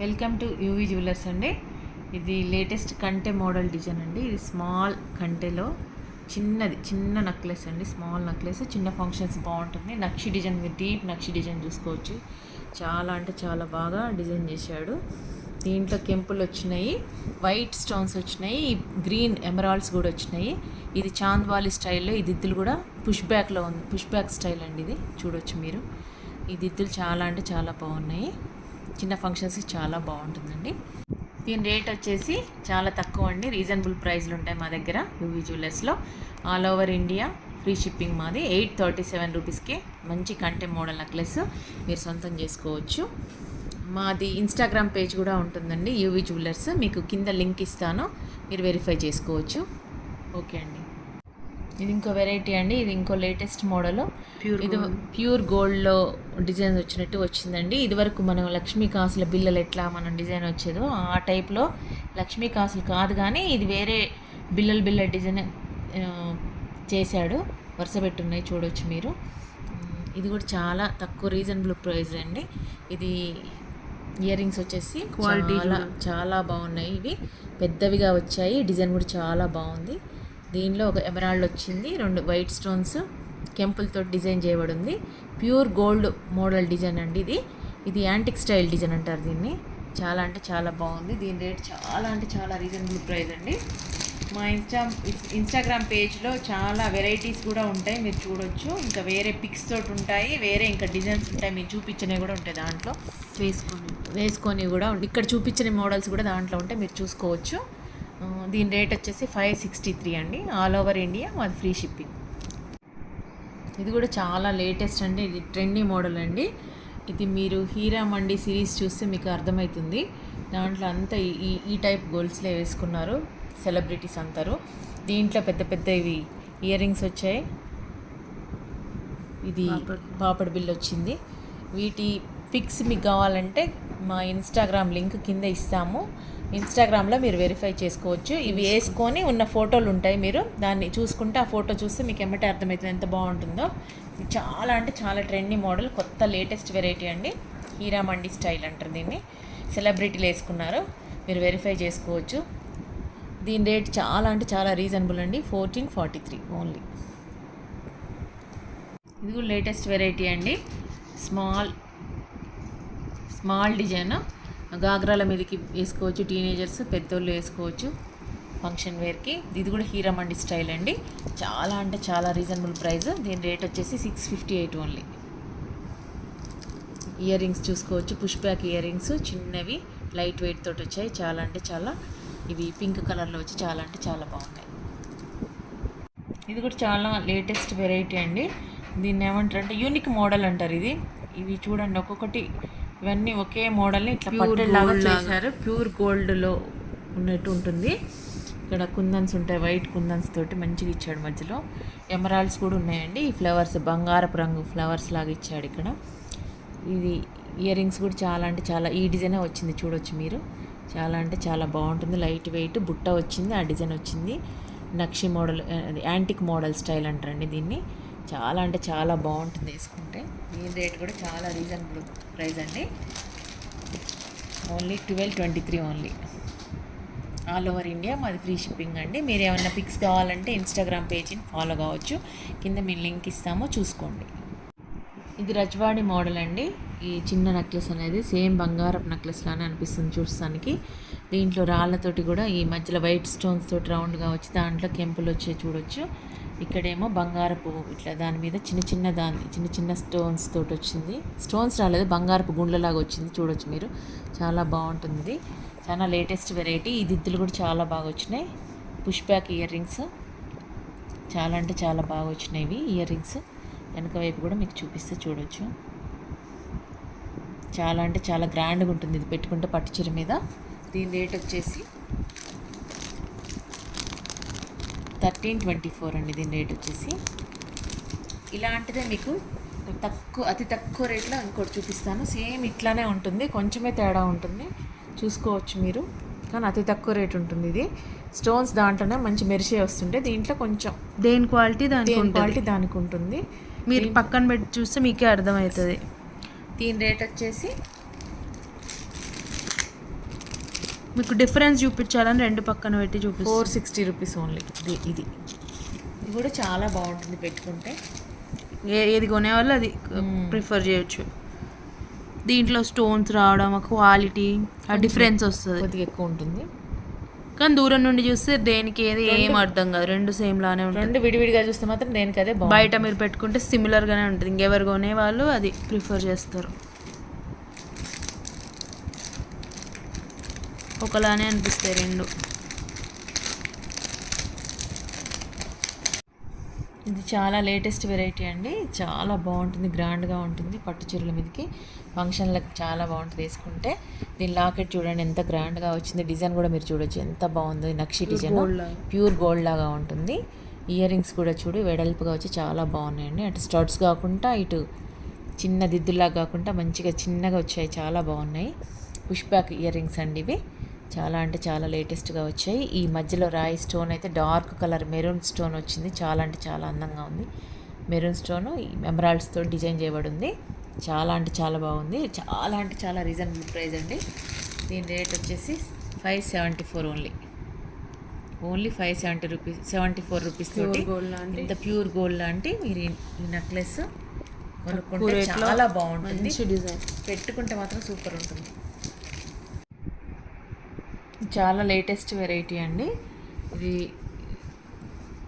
Welcome to UV jewellers అండి. ఇది latest కంటె మోడల్ డిజైన్ అండి. ఇది స్మాల్ కంటెలో చిన్నది చిన్న నెక్లెస్ అండి. స్మాల్ నెక్లెస్ చిన్న ఫంక్షన్స్ బాగుంటుంది. నక్షి డిజైన్ మీరు డీప్ నక్షి డిజైన్ చూసుకోవచ్చు. చాలా అంటే చాలా బాగా డిజైన్ చేశాడు. దీంట్లో కెంపులు వచ్చినాయి. వైట్ స్టోన్స్ వచ్చినాయి. గ్రీన్ ఎమరాల్డ్స్ కూడా వచ్చినాయి. ఇది చాంద్వాలి స్టైల్లో ఈ దిద్దులు కూడా పుష్ బ్యాక్లో ఉంది. పుష్ బ్యాక్ స్టైల్ అండి ఇది. చూడొచ్చు మీరు. ఈ దిద్దులు చాలా అంటే చాలా బాగున్నాయి. చిన్న ఫంక్షన్స్కి చాలా బాగుంటుందండి. దీని రేట్ వచ్చేసి చాలా తక్కువ అండి. రీజనబుల్ ప్రైస్లు ఉంటాయి మా దగ్గర UV జ్యువెలర్స్లో all over India free shipping మాది. ఎయిట్ థర్టీ సెవెన్ రూపీస్కి మంచి కంటెంట్ మోడల్ నెక్లెస్ మీరు సొంతం చేసుకోవచ్చు. మాది ఇన్స్టాగ్రామ్ పేజ్ కూడా ఉంటుందండి యూవీ జ్యువెలర్స్ మీకు కింద లింక్ ఇస్తాను. మీరు వెరిఫై చేసుకోవచ్చు. ఓకే అండి. ఇది ఇంకో వెరైటీ అండి. ఇది ఇంకో లేటెస్ట్ మోడల్ Pure ఇది ప్యూర్ గోల్డ్లో డిజైన్ వచ్చినట్టు వచ్చిందండి. ఇదివరకు మనం లక్ష్మీ కాసుల బిల్లలు ఎట్లా మనం డిజైన్ వచ్చేదో ఆ టైప్లో లక్ష్మీ కాసులు కాదు కానీ ఇది వేరే బిల్లలు బిల్ల డిజైన్ చేశాడు. వరుస పెట్టున్నాయి చూడొచ్చు మీరు. ఇది కూడా చాలా తక్కువ రీజనబుల్ ప్రైస్ అండి. ఇది ఇయర్ రింగ్స్ వచ్చేసి చాలా కూడా. చాలా బాగున్నాయి. ఇవి పెద్దవిగా వచ్చాయి. డిజైన్ కూడా చాలా బాగుంది. దీనిలో ఒక ఎమరాల్డ్ వచ్చింది రెండు వైట్ స్టోన్స్ కెంపులతో డిజైన్ చేయబడి ఉంది ప్యూర్ గోల్డ్ మోడల్ డిజైన్ అండి ఇది. ఇది యాంటిక్ స్టైల్ డిజైన్ అంటారు దీన్ని. చాలా అంటే చాలా బాగుంది. దీని రేట్ చాలా అంటే చాలా రీజనబుల్ ప్రైస్ అండి. మా ఇన్స్టా ఇన్స్టాగ్రామ్ పేజ్లో చాలా వెరైటీస్ కూడా ఉంటాయి. మీరు చూడొచ్చు. ఇంకా వేరే పిక్స్ తోటి ఉంటాయి. వేరే ఇంకా డిజైన్స్ ఉంటాయి. మీరు చూపించినవి కూడా ఉంటాయి దాంట్లో. వేసుకొని. వేసుకొని కూడా ఇక్కడ చూపించిన మోడల్స్ కూడా దాంట్లో ఉంటే మీరు చూసుకోవచ్చు. దీని రేట్ వచ్చేసి ఫైవ్ సిక్స్టీ త్రీ అండి. ఆల్ ఓవర్ ఇండియా మాది ఫ్రీ షిప్పింగ్. ఇది కూడా చాలా లేటెస్ట్ అండి. ఇది ట్రెండీ మోడల్ అండి. ఇది మీరు హీరా మండి సిరీస్ చూస్తే మీకు అర్థమవుతుంది దాంట్లో అంతా ఈ- ఈ టైప్ గోల్స్లే వేసుకున్నారు సెలబ్రిటీస్ అంటారు దీంట్లో పెద్ద పెద్ద ఇవి ఇయర్ రింగ్స్ వచ్చాయి. ఇది పాపడ్ బిల్ వచ్చింది. వీటి పిక్స్ మీకు కావాలంటే మా ఇన్స్టాగ్రామ్ లింక్ కింద ఇస్తాము. ఇన్స్టాగ్రామ్లో మీరు వెరిఫై చేసుకోవచ్చు. ఇవి వేసుకొని ఉన్న ఫోటోలు ఉంటాయి మీరు. దాన్ని చూసుకుంటే ఆ ఫోటో చూస్తే మీకు ఎమ్మటే అర్థమవుతుంది ఎంత బాగుంటుందో. చాలా అంటే చాలా ట్రెండీ మోడల్ కొత్త లేటెస్ట్ వెరైటీ అండి. హీరా మండి స్టైల్ అంటారు దీన్ని. సెలబ్రిటీలు వేసుకున్నారు. మీరు వెరిఫై చేసుకోవచ్చు. దీని రేట్ చాలా అంటే చాలా రీజనబుల్ అండి. Fourteen forty three only. ఇది కూడా లేటెస్ట్ వెరైటీ అండి. Small small design. గాగ్రాల మీదకి వేసుకోవచ్చు టీనేజర్స్ పెద్దోళ్ళు వేసుకోవచ్చు ఫంక్షన్ వేర్కి ఇది కూడా హీరామండి స్టైల్ అండి. చాలా అంటే చాలా రీజనబుల్ ప్రైస్ దీని రేట్ వచ్చేసి six fifty eight only earrings చూసుకోవచ్చు పుష్ బ్యాక్ ఇయర్ రింగ్స్ చిన్నవి లైట్ వెయిట్ తోటి వచ్చాయి. చాలా అంటే చాలా. ఇవి పింక్ కలర్లో వచ్చి చాలా అంటే చాలా బాగున్నాయి. ఇది కూడా చాలా లేటెస్ట్ వెరైటీ అండి. దీన్ని ఏమంటారు అంటే యూనిక్ మోడల్ అంటారు ఇది. ఇవి చూడండి ఒక్కొక్కటి ఇవన్నీ ఒకే మోడల్ని ఇట్లా Pure పట్టెడ్ లాగా gold లాగా. చేశారు. ప్యూర్ గోల్డ్లో ఉన్నట్టు ఉంటుంది. ఇక్కడ కుందన్స్ ఉంటాయి వైట్ కుందన్స్ తోటి మంచిగా ఇచ్చాడు మధ్యలో. ఎమరాల్డ్స్ కూడా ఉన్నాయండి. ఈ ఫ్లవర్స్ బంగారపు రంగు ఫ్లవర్స్ లాగా ఇచ్చాడు ఇక్కడ. ఇది ఇయర్ రింగ్స్ కూడా చాలా అంటే చాలా ఈ డిజైనే వచ్చింది చూడొచ్చు మీరు. చాలా అంటే చాలా బాగుంటుంది. లైట్ వెయిట్ బుట్ట వచ్చింది ఆ డిజైన్ వచ్చింది. నక్షి మోడల్ అది యాంటిక్ మోడల్ స్టైల్ అంటారండి దీన్ని. చాలా అంటే చాలా బాగుంటుంది వేసుకుంటే. దీని రేట్ కూడా చాలా రీజనబుల్ ప్రైస్ అండి. Only twelve twenty three only all over India మాది ఫ్రీ షిప్పింగ్ అండి. మీరు ఏమైనా పిక్స్ కావాలంటే ఇన్స్టాగ్రామ్ పేజీని ఫాలో కావచ్చు. కింద మేము లింక్ ఇస్తామో చూసుకోండి. ఇది రజవాడి మోడల్ అండి. ఈ చిన్న నెక్లెస్ అనేది సేమ్ బంగారపు నెక్లెస్ లానే అనిపిస్తుంది చూడటానికి. దీంట్లో రాళ్ళతోటి కూడా ఈ మధ్యలో వైట్ స్టోన్స్ తోటి రౌండ్గా వచ్చి దాంట్లో కెంపులు వచ్చే చూడొచ్చు. ఇక్కడేమో బంగారపు ఇట్లా దాని మీద చిన్న చిన్న దాని చిన్న చిన్న స్టోన్స్ తోటి వచ్చింది. స్టోన్స్ రాలేదు బంగారపు గుండ్లలాగా వచ్చింది చూడొచ్చు మీరు. చాలా బాగుంటుంది. చాలా లేటెస్ట్ వెరైటీ ఈ దిద్దులు కూడా చాలా బాగా వచ్చినాయి. పుష్ బ్యాక్ ఇయర్ రింగ్స్ చాలా అంటే చాలా బాగా వచ్చినాయి ఇవి ఇయర్ రింగ్స్ వెనక వైపు కూడా మీకు చూపిస్తే చూడొచ్చు. చాలా అంటే చాలా గ్రాండ్గా ఉంటుంది. ఇది పెట్టుకుంటే పట్టు చీర మీద. దీని రేట్ వచ్చేసి థర్టీన్ ట్వంటీ ఫోర్ అండి దీని రేట్ వచ్చేసి. ఇలాంటిదే మీకు తక్కువ అతి తక్కువ రేట్లో ఇంకోటి చూపిస్తాను. సేమ్ ఇట్లానే ఉంటుంది కొంచెమే తేడా ఉంటుంది. చూసుకోవచ్చు మీరు కానీ అతి తక్కువ రేట్ ఉంటుంది ఇది. స్టోన్స్ దాంట్లోనే మంచి మెరిసే వస్తుంటే దీంట్లో కొంచెం దేని క్వాలిటీ దేని క్వాలిటీ దానికి ఉంటుంది. మీరు పక్కన పెట్టి చూస్తే మీకే అర్థమవుతుంది. దీని రేట్ వచ్చేసి మీకు డిఫరెన్స్ చూపించాలని రెండు పక్కన పెట్టి ఫోర్ చూపిస్తారు సిక్స్టీ రూపీస్ ఓన్లీ. ఇది ఇది. ఇది కూడా చాలా బాగుంటుంది పెట్టుకుంటే. ఏ ఏది కొనేవాళ్ళు అది. ప్రిఫర్ చేయొచ్చు. దీంట్లో స్టోన్స్ రావడం ఆ క్వాలిటీ ఆ డిఫరెన్స్ వస్తుంది. కొద్దిగా ఎక్కువ ఉంటుంది. కానీ దూరం నుండి చూస్తే దేనికి ఏది ఏం అర్థం కాదు. రెండు సేమ్ లానే ఉంటుంది. రెండు విడివిడిగా చూస్తే మాత్రం దేనికి అదే బయట మీరు పెట్టుకుంటే సిమిలర్ గానే ఉంటుంది. ఇంకెవరు కొనే వాళ్ళు అది ప్రిఫర్ చేస్తారు. ఒకలానే అనిపిస్తాయి రెండు. ఇది చాలా లేటెస్ట్ వెరైటీ అండి. చాలా బాగుంటుంది గ్రాండ్గా ఉంటుంది పట్టు చీరల మీదకి. ఫంక్షన్లకు చాలా బాగుంటుంది వేసుకుంటే. దీని లాకెట్ చూడండి ఎంత గ్రాండ్గా వచ్చింది. డిజైన్ కూడా మీరు చూడొచ్చు. ఎంత బాగుందో నక్షి డిజైన్. ప్యూర్ గోల్డ్ లాగా ఉంటుంది. ఇయర్ రింగ్స్ కూడా చూడు వెడల్పుగా వచ్చి చాలా బాగున్నాయండి. అటు స్టడ్స్ కాకుండా ఇటు చిన్న దిద్దులాగా కాకుండా మంచిగా చిన్నగా వచ్చాయి. చాలా బాగున్నాయి. పుష్ బ్యాక్ ఇయర్ రింగ్స్ అండి ఇవి. చాలా అంటే చాలా లేటెస్ట్గా వచ్చాయి. ఈ మధ్యలో రాయి స్టోన్ అయితే డార్క్ కలర్ మెరూన్ స్టోన్ వచ్చింది. చాలా అంటే చాలా అందంగా ఉంది. మెరూన్ స్టోన్ ఈ ఎమరాల్డ్స్తో డిజైన్ చేయబడి ఉంది చాలా అంటే చాలా బాగుంది. చాలా అంటే చాలా రీజనబుల్ ప్రైస్ అండి. దీని రేట్ వచ్చేసి five seventy four only. Only five seventy rupees seventy four rupees. ఇంత ప్యూర్ గోల్డ్ లాంటి మీరు ఈ- నెక్లెస్ కొనుక్కుంటే చాలా బాగుంటుంది. పెట్టుకుంటే మాత్రం సూపర్ ఉంటుంది. చాలా లేటెస్ట్ వెరైటీ అండి. ఇది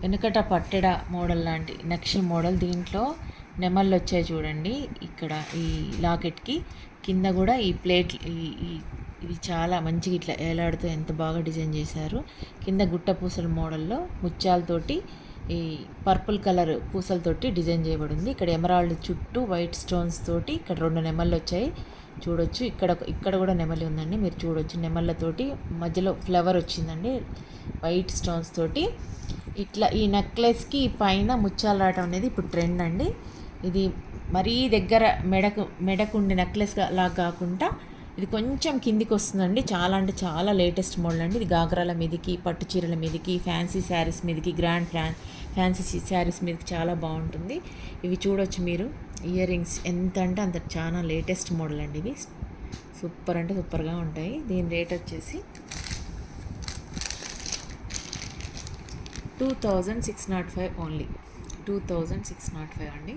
వెనుకట పట్టెడ మోడల్ లాంటి నక్షి మోడల్ దీంట్లో నెమళ్ళు వచ్చాయి చూడండి. ఇక్కడ ఈ లాకెట్కి కింద కూడా ఈ ప్లేట్ ఈ- ఇది చాలా మంచిగా ఇట్లా ఏలాడుతూ ఎంత బాగా డిజైన్ చేశారు. కింద గుట్ట పూసల మోడల్లో ముత్యాలతోటి ఈ పర్పుల్ కలర్ పూసలతోటి డిజైన్ చేయబడింది. ఇక్కడ ఎమరాల్డ్ చుట్టూ వైట్ స్టోన్స్ తోటి ఇక్కడ రెండు నెమళ్ళు వచ్చాయి. చూడొచ్చు. ఇక్కడ ఇక్కడ కూడా నెమలి ఉందండి. మీరు చూడొచ్చు. నెమళ్ళతోటి మధ్యలో ఫ్లవర్ వచ్చిందండి. వైట్ స్టోన్స్ తోటి. ఇట్లా ఈ నెక్లెస్కి పైన ముత్యాలు రావటం అనేది ఇప్పుడు ట్రెండ్ అండి. ఇది మరీ దగ్గర మెడకు మెడకుండి నెక్లెస్ లాగా కాకుండా ఇది కొంచెం కిందికి వస్తుందండి చాలా అంటే చాలా లేటెస్ట్ మోడల్ అండి. ఇది గాగ్రాల మీదకి పట్టు చీరల మీదకి ఫ్యాన్సీ శారీస్ మీదకి గ్రాండ్ ఫ్యాన్ ఫ్యాన్సీ శారీస్ మీదకి చాలా బాగుంటుంది. ఇవి చూడొచ్చు మీరు. ఇయర్ రింగ్స్ ఎంత అంటే అంత చాలా లేటెస్ట్ మోడల్ అండి ఇవి. సూపర్ అంటే సూపర్గా ఉంటాయి. దీని రేట్ వచ్చేసి two thousand six nought five only two thousand six nought five అండి.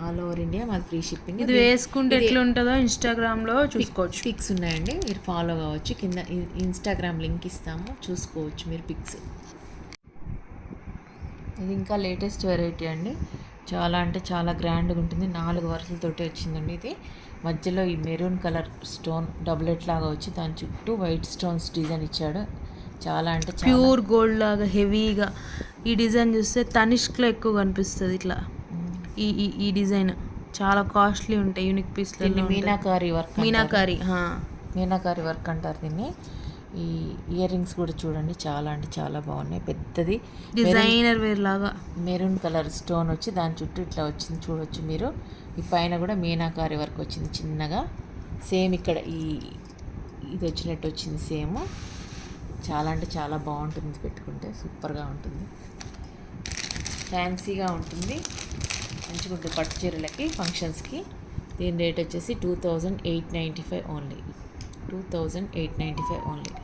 ఆల్ ఓవర్ ఇండియా మాది ఫ్రీ షిప్పింగ్. ఇది వేసుకుంటే ఎట్లా ఉంటుందో ఇన్స్టాగ్రామ్లో చూసుకోవచ్చు. పిక్స్ ఉన్నాయండి మీరు ఫాలో కావచ్చు. కింద ఇన్- ఇన్స్టాగ్రామ్ లింక్ ఇస్తాము చూసుకోవచ్చు మీరు పిక్స్. ఇది ఇంకా లేటెస్ట్ వెరైటీ అండి. చాలా అంటే చాలా గ్రాండ్గా ఉంటుంది. నాలుగు వరుసలతోటి వచ్చిందండి ఇది. మధ్యలో ఈ మెరూన్ కలర్ స్టోన్ డబులెట్ లాగా వచ్చి దాని చుట్టూ వైట్ స్టోన్స్ డిజైన్ ఇచ్చాడు. చాలా అంటే ప్యూర్ గోల్డ్ లాగా హెవీగా ఈ డిజైన్ చూస్తే తనిష్క్లో ఎక్కువ కనిపిస్తుంది ఇట్లా. ఈ ఈ ఈ డిజైన్ చాలా కాస్ట్లీ ఉంటాయి యూనిక్ పీస్ దీన్ని మీనాకారి వర్క్. మీనాకారి. మీనాకారి వర్క్ అంటారు దీన్ని. ఈ ఇయర్ రింగ్స్ కూడా చూడండి చాలా అంటే చాలా బాగున్నాయి. పెద్దది. డిజైనర్ వేర్ లాగా. మెరూన్ కలర్ స్టోన్ వచ్చి దాని చుట్టూ ఇట్లా వచ్చింది చూడొచ్చు మీరు. ఈ పైన కూడా మీనాకారి వర్క్ వచ్చింది చిన్నగా. సేమ్ ఇక్కడ ఈ ఇది వచ్చినట్టు వచ్చింది సేమ్ చాలా అంటే చాలా బాగుంటుంది పెట్టుకుంటే. సూపర్గా ఉంటుంది. ఫ్యాన్సీగా ఉంటుంది. మంచిగా ఉంటుంది పట్టు చీరలకి ఫంక్షన్స్కి దీని రేట్ వచ్చేసి two thousand eight ninety five only two thousand eight ninety five only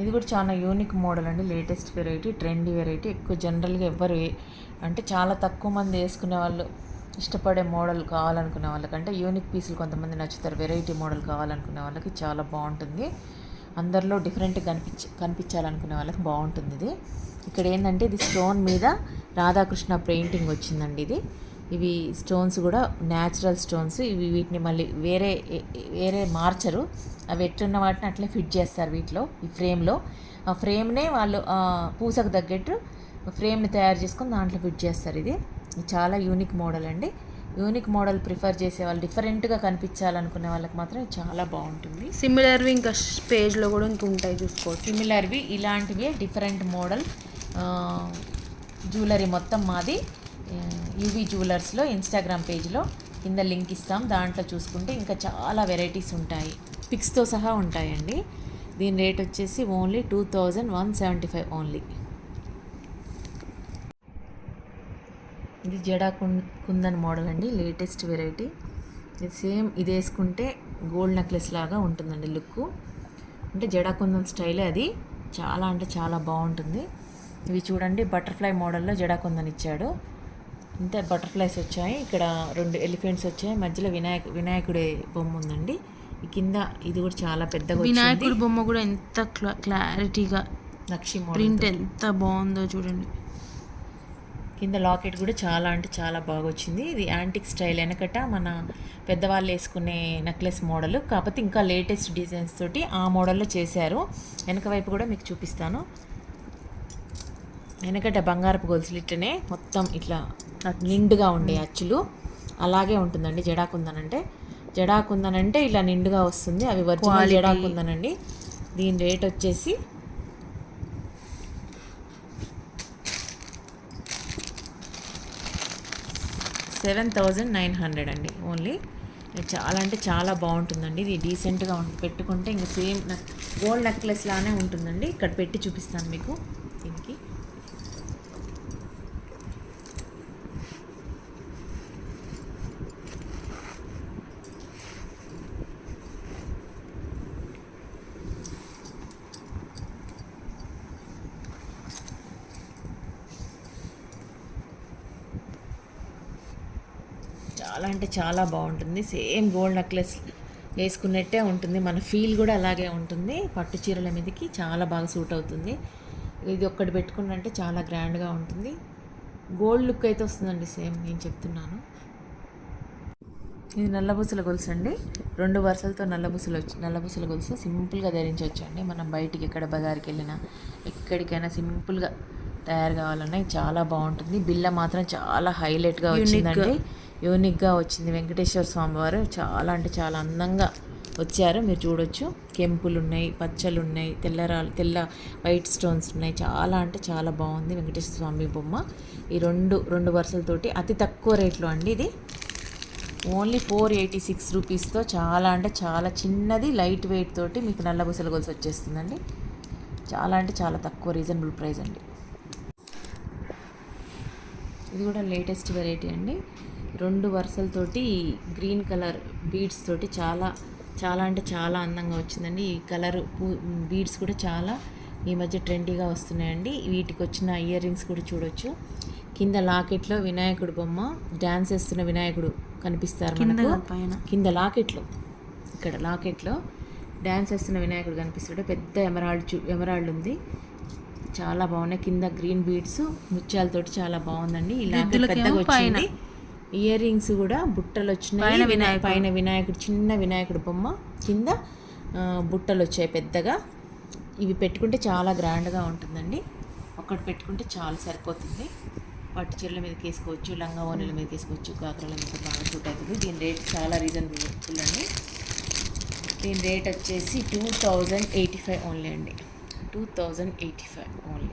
ఇది కూడా చాలా యూనిక్ మోడల్ అండి. లేటెస్ట్ వెరైటీ ట్రెండీ వెరైటీ ఎక్కువ జనరల్గా ఎవ్వరు అంటే చాలా తక్కువ మంది వేసుకునే వాళ్ళు ఇష్టపడే మోడల్ కావాలనుకునే వాళ్ళకంటే యూనిక్ పీసులు కొంతమంది నచ్చుతారు. వెరైటీ మోడల్ కావాలనుకునే వాళ్ళకి చాలా బాగుంటుంది. అందరిలో డిఫరెంట్ కనిపించ కనిపించాలనుకునే వాళ్ళకి బాగుంటుంది ఇది. ఇక్కడ ఏంటంటే ఇది స్టోన్ మీద రాధాకృష్ణ పెయింటింగ్ వచ్చిందండి ఇది. ఇవి స్టోన్స్ కూడా న్యాచురల్ స్టోన్స్. ఇవి వీటిని మళ్ళీ వేరే వేరే మార్చరు. అవి ఎట్లున్న వాటిని అట్లే ఫిట్ చేస్తారు వీటిలో ఈ ఫ్రేమ్లో. ఆ ఫ్రేమ్నే వాళ్ళు పూసకు తగ్గట్టు ఫ్రేమ్ని తయారు చేసుకొని దాంట్లో ఫిట్ చేస్తారు ఇది. చాలా యూనిక్ మోడల్ అండి. యూనిక్ మోడల్ ప్రిఫర్ చేసే వాళ్ళు డిఫరెంట్గా కనిపించాలనుకునే వాళ్ళకి మాత్రం చాలా బాగుంటుంది. సిమిలర్వి ఇంకా పేజ్లో కూడా ఇంకా ఉంటాయి చూసుకోవచ్చు. సిమిలర్వి ఇలాంటివి డిఫరెంట్ మోడల్. జ్యువెలరీ మొత్తం మాది. యూవీ జ్యువెలర్స్లో ఇన్స్టాగ్రామ్ పేజ్లో కింద లింక్ ఇస్తాం. దాంట్లో చూసుకుంటే ఇంకా చాలా వెరైటీస్ ఉంటాయి. పిక్స్తో సహా ఉంటాయండి. దీని రేట్ వచ్చేసి only two thousand one seventy five only. ఇది జడా కుం కుందన్ మోడల్ అండి. Latest variety. ఇది సేమ్ ఇది వేసుకుంటే గోల్డ్ నెక్లెస్ లాగా ఉంటుందండి లుక్ అంటే జడా కుందన్ స్టైలే అది. చాలా అంటే చాలా బాగుంటుంది. ఇవి చూడండి బటర్ఫ్లై మోడల్లో జడాకుందన్ ఇచ్చాడు. ఇంతే బటర్ఫ్లైస్ వచ్చాయి. ఇక్కడ రెండు ఎలిఫెంట్స్ వచ్చాయి. మధ్యలో వినాయక వినాయకుడి బొమ్మ ఉందండి. ఈ కింద ఇది కూడా చాలా పెద్దగా వినాయకుడి బొమ్మ కూడా ఎంత క్లా- క్లారిటీగా నక్షి మోడల్ ప్రింట్ ఎంత బాగుందో చూడండి. కింద లాకెట్ కూడా చాలా అంటే చాలా బాగా వచ్చింది. ఇది యాంటిక్ స్టైల్ వెనకట మన పెద్దవాళ్ళు వేసుకునే నెక్లెస్ మోడల్. కాకపోతే ఇంకా లేటెస్ట్ డిజైన్స్ తోటి ఆ మోడల్లో చేశారు. వెనక వైపు కూడా మీకు చూపిస్తాను. వెనకట బంగారపు గొలుసులు ఇట్లనే మొత్తం ఇట్లా నిండుగా ఉండే అచ్చులు. అలాగే ఉంటుందండి జడాకుందన్ అంటే. జడాకుందన్ అంటే ఇలా నిండుగా వస్తుంది. అవి ఒరిజినల్ Quality. జడాకుందన్ అండి. దీని రేట్ వచ్చేసి సెవెన్ థౌజండ్ నైన్ హండ్రెడ్ అండి ఓన్లీ. చాలా అంటే చాలా బాగుంటుందండి. ఇది డీసెంట్గా పెట్టుకుంటే ఇంకా సేమ్ గోల్డ్ నెక్లెస్ లానే ఉంటుందండి. ఇక్కడ పెట్టి చూపిస్తాను మీకు దీనికి చాలా అంటే చాలా బాగుంటుంది. సేమ్ గోల్డ్ నెక్లెస్ వేసుకున్నట్టే ఉంటుంది. మన ఫీల్ కూడా అలాగే ఉంటుంది. పట్టు చీరల మీదకి చాలా బాగా సూట్ అవుతుంది. ఇది ఒక్కటి పెట్టుకున్నంటే చాలా గ్రాండ్గా ఉంటుంది. గోల్డ్ లుక్ అయితే వస్తుందండి సేమ్ నేను చెప్తున్నాను. ఇది నల్లబుసల గొలుసు అండి. రెండు వరుసలతో నల్లబుసలు వచ్చి నల్లబుసల గొలుసు సింపుల్గా ధరించవచ్చు అండి మనం బయటికి ఎక్కడ బజార్కి వెళ్ళినా ఎక్కడికైనా సింపుల్గా తయారు కావాలన్నా చాలా బాగుంటుంది. బిల్ల మాత్రం చాలా హైలైట్గా వచ్చిందండి. యూనిక్గా వచ్చింది వెంకటేశ్వర స్వామి వారు. చాలా అంటే చాలా అందంగా వచ్చారు. మీరు చూడొచ్చు. కెంపులు ఉన్నాయి పచ్చలు ఉన్నాయి తెల్లరాలు తెల్ల వైట్ స్టోన్స్ ఉన్నాయి. చాలా అంటే చాలా బాగుంది వెంకటేశ్వర స్వామి బొమ్మ. ఈ రెండు రెండు వరుసలతోటి అతి తక్కువ రేట్లో అండి ఇది. ఓన్లీ ఫోర్ ఎయిటీ సిక్స్ రూపీస్తో చాలా అంటే చాలా చిన్నది లైట్ వెయిట్ తోటి మీకు నల్లబుసల గొలుసు వచ్చేస్తుందండి. చాలా అంటే చాలా తక్కువ రీజనబుల్ ప్రైస్ అండి. ఇది కూడా లేటెస్ట్ వెరైటీ అండి. రెండు వరుసలతోటి గ్రీన్ కలర్ బీడ్స్ తోటి చాలా చాలా అంటే చాలా అందంగా వచ్చిందండి. ఈ కలర్ పూ బీడ్స్ కూడా చాలా ఈ మధ్య ట్రెండీగా వస్తున్నాయండి. వీటికి వచ్చిన ఇయర్ రింగ్స్ కూడా చూడొచ్చు. కింద లాకెట్లో వినాయకుడు బొమ్మ డ్యాన్స్ వేస్తున్న వినాయకుడు కనిపిస్తారు మనకు. కాదు, పైన. కింద లాకెట్లో ఇక్కడ లాకెట్లో డ్యాన్స్ వేస్తున్న వినాయకుడు కనిపిస్తాడు పెద్ద ఎమరాల్డ్ చూ ఎమరాల్డ్ ఉంది. చాలా బాగున్నాయి. కింద గ్రీన్ బీడ్స్ ముత్యాలతోటి చాలా బాగుందండి. దిద్దులకేమో పెద్దగా. వచ్చింది. ఇయర్ రింగ్స్ కూడా బుట్టలు వచ్చినాయి పైన వినా- వినాయకుడు. పైన వినాయకుడు చిన్న వినాయకుడు బొమ్మ కింద బుట్టలు వచ్చాయి పెద్దగా. ఇవి పెట్టుకుంటే చాలా గ్రాండ్గా ఉంటుందండి. ఒకటి పెట్టుకుంటే చాలా సరిపోతుంది. పట్టు చీరల మీదకి వేసుకోవచ్చు లంగా ఓనీల మీదకి వేసుకోవచ్చు కాకరల మీద బాగా సూట్ అవుతుంది. దీని రేట్ చాలా రీజనబుల్ అండి. దీని రేట్ వచ్చేసి two thousand eighty five only అండి. Two thousand eighty five only.